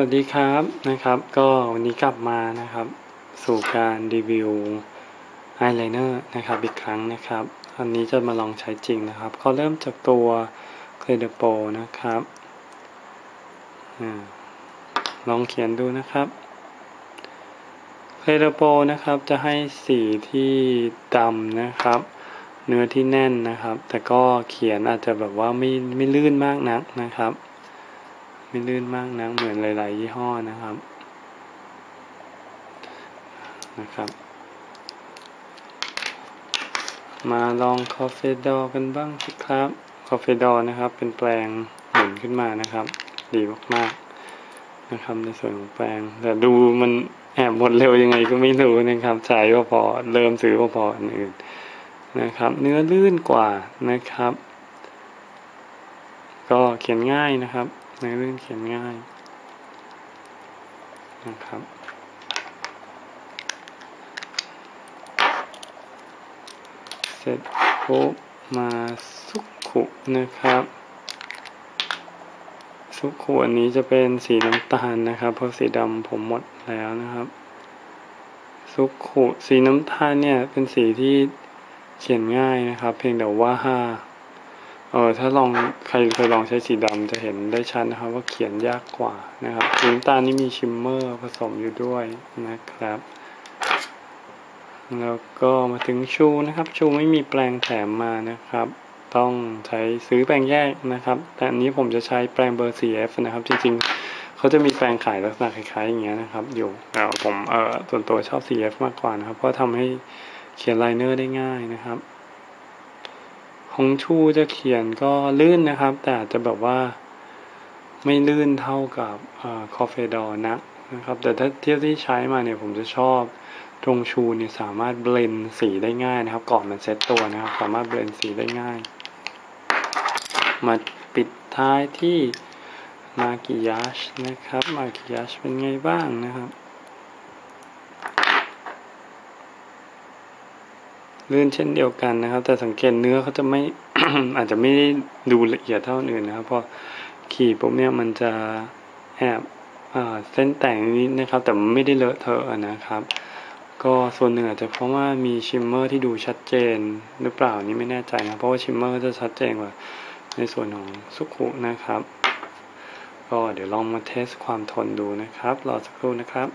วัสดีครับนะครับ ก็วันนี้กลับมานะครับ สู่การรีวิวอายไลเนอร์นะครับอีกครั้งนะครับ อันนี้จะมาลองใช้จริงนะครับ ก็เริ่มจากตัว c l e d e p o นะครับอลองเขียนดูนะครับ c l e d e p o นะครับจะให้สีที่ดำนะครับ เนื้อที่แน่นนะครับ แต่ก็เขียนอาจจะแบบว่าไม่ไม่ลื่นมากนักนะครับ ไม่ลื่นมากนักเหมือนหลาย ๆ ยี่ห้อนะครับนะครับ มาลองคอเฟดอกันบ้างสิครับคอเฟดอนะครับ เป็นแปลงหมุนขึ้นมานะครับ ดีมากๆนะครับในส่วนของแปลง แต่ดูมันแอบหมดเร็วยังไงก็ไม่รู้นะครับใช้พอเริ่มซื้อพออันอื่นนะครับ เนื้อลื่นกว่านะครับ ก็เขียนง่ายนะครับ เนื้อลื่นเขียนง่ายนะครับ เสร็จปุ๊บมาสุขุนะครับ สุขุอันนี้จะเป็นสีน้ำตาลนะครับ เพราะสีดำผมหมดแล้วนะครับ สุขุสีน้ำตาลเนี่ยเป็นสีที่เขียนง่ายนะครับ เพียงแต่ว่า เออถ้าลองใครเคยลองใช้สีดำจะเห็นได้ชัดนะครับ ว่าเขียนยากกว่านะครับสีน้ำตาลนี่มีชิมเมอร์ผสมอยู่ด้วยนะครับ แล้วก็มาถึงชูนะครับ ชูไม่มีแปลงแถมมานะครับ ต้องใช้ซื้อแปลงแยกนะครับ แต่อันนี้ผมจะใช้แปลงเบอร์ 4F นะครับ จริงๆ เขาจะมีแปลงขายลักษณะคล้ายๆอย่างเงี้ยนะครับ อยู่แต่ผมเออส่วนตัวชอบ 4F มากกว่านะครับ เพราะทำให้เขียนไลเนอร์ได้ง่ายนะครับ ของชูจะเขียนก็ลื่นนะครับ แต่จะแบบว่าไม่ลื่นเท่ากับคอเฟดอร์นักนะครับ แต่ถ้าเทียบที่ใช้มาเนี่ยผมจะชอบตรงชูเนี่ยสามารถเบลนสีได้ง่ายนะครับ ก่อนมันเซตตัวนะครับ สามารถเบลนสีได้ง่าย มาปิดท้ายที่มากิยาชนะครับ มากิยาชเป็นไงบ้างนะครับ ลื่นเช่นเดียวกันนะครับ แต่สังเกตเนื้อเขาจะไม่อาจจะไม่ได้ดูละเอียดเท่าอื่นนะครับเพราะขี่ปุ๊บเนี่ยมันจะแอบเส้นแต่งนิดนะครับ แต่ไม่ได้เลอะเทอะนะครับ ก็ส่วนหนึ่งอาจจะเพราะว่ามีชิมเมอร์ที่ดูชัดเจนหรือเปล่านี่ไม่แน่ใจนะเพราะว่าชิมเมอร์จะชัดเจนกว่าในส่วนของสุขุนะครับ ก็เดี๋ยวลองมาเทสความทนดูนะครับรอสักครู่นะครับ